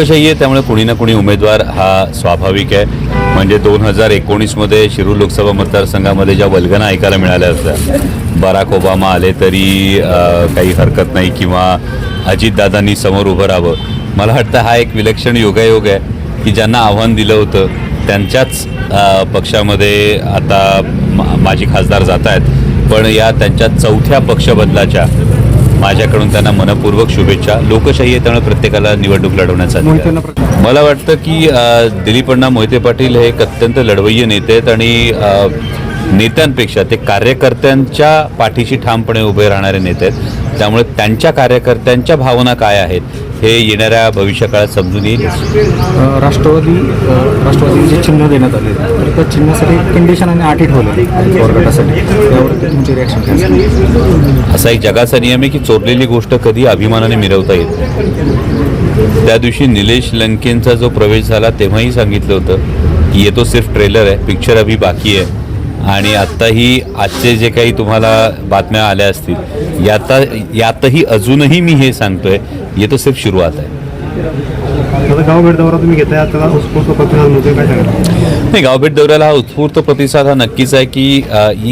लोकशाही आहे त्यामुळे कुणी ना कुणी उमेदवार हा स्वाभाविक आहे. म्हणजे दोन हजार एकोणीसमध्ये शिरूर लोकसभा मतदारसंघामध्ये ज्या वल्गना ऐकायला मिळाल्या होत्या बराक ओबामा आले तरी काही हरकत नाही किंवा अजितदादांनी समोर उभं राहावं. मला वाटतं हा एक विलक्षण योगायोग आहे की ज्यांना आव्हान दिलं होतं त्यांच्याच पक्षामध्ये आता मा- माजी खासदार जात आहेत पण या त्यांच्या चौथ्या पक्षबदलाच्या माझ्याकडून त्यांना मनपूर्वक शुभेच्छा. लोकशाही आहे त्यामुळे प्रत्येकाला निवडणूक लढवण्याचा मला वाटतं की अ, दिलीप अण्णा मोहिते पाटील हे एक अत्यंत लढवय्य नेते आहेत आणि नेत्यांपेक्षा ते कार्यकर्त्यांच्या पाठीशी ठामपणे उभे राहणारे नेते आहेत. त्यामुळे त्यांच्या कार्यकर्त्यांच्या भावना काय आहेत? हे येणाऱ्या भविष्यकाळात समजून येईल राष्ट्रवादी राष्ट्रवादी जे चिन्ह देण्यात आले तर त्या चिन्हासाठी कंडिशन आणि अटी ठेवले पवार गटासाठी त्यावरती तुमची रिॲक्शन काय? असा एक जगाचा नियम आहे की चोरलेली गोष्ट कधी अभिमानाने मिरवता येत नाही. त्या दिवशी निलेश लंकेंचा जो प्रवेश झाला तेव्हाही सांगितलं होतं की ये तो सिर्फ ट्रेलर आहे पिक्चर अभी बाकी आहे आणि आत्ताही आजचे जे काही तुम्हाला बातम्या आल्या असतील याता यातही अजूनही मी हे सांगतोय ये तो सिर्फ सुरुवात आहे. आता गाव दौरा तुम्ही घेताय त्याला उत्स्फूर्त प्रतिसाद मिळतोय काय सांगा नाही गावभेट दौऱ्याला हा उत्स्फूर्त प्रतिसाद हा नक्कीच आहे की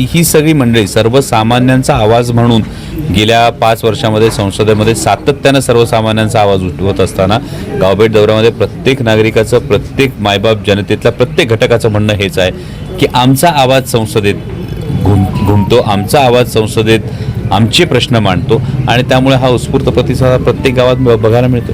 ही सगळी मंडळी सर्वसामान्यांचा आवाज म्हणून गेल्या पाच वर्षामध्ये संसदेमध्ये सातत्यानं सर्वसामान्यांचा आवाज उठवत असताना गावभेट दौऱ्यामध्ये प्रत्येक नागरिकाचं प्रत्येक मायबाप जनतेतल्या प्रत्येक घटकाचं म्हणणं हेच आहे की आमचा आवाज संसदेत घुम घुमतो आमचा आवाज संसदेत आमचे प्रश्न मांडतो आणि त्यामुळे हा उत्स्फूर्त प्रतिसाद हा प्रत्येक गावात बघायला मिळतो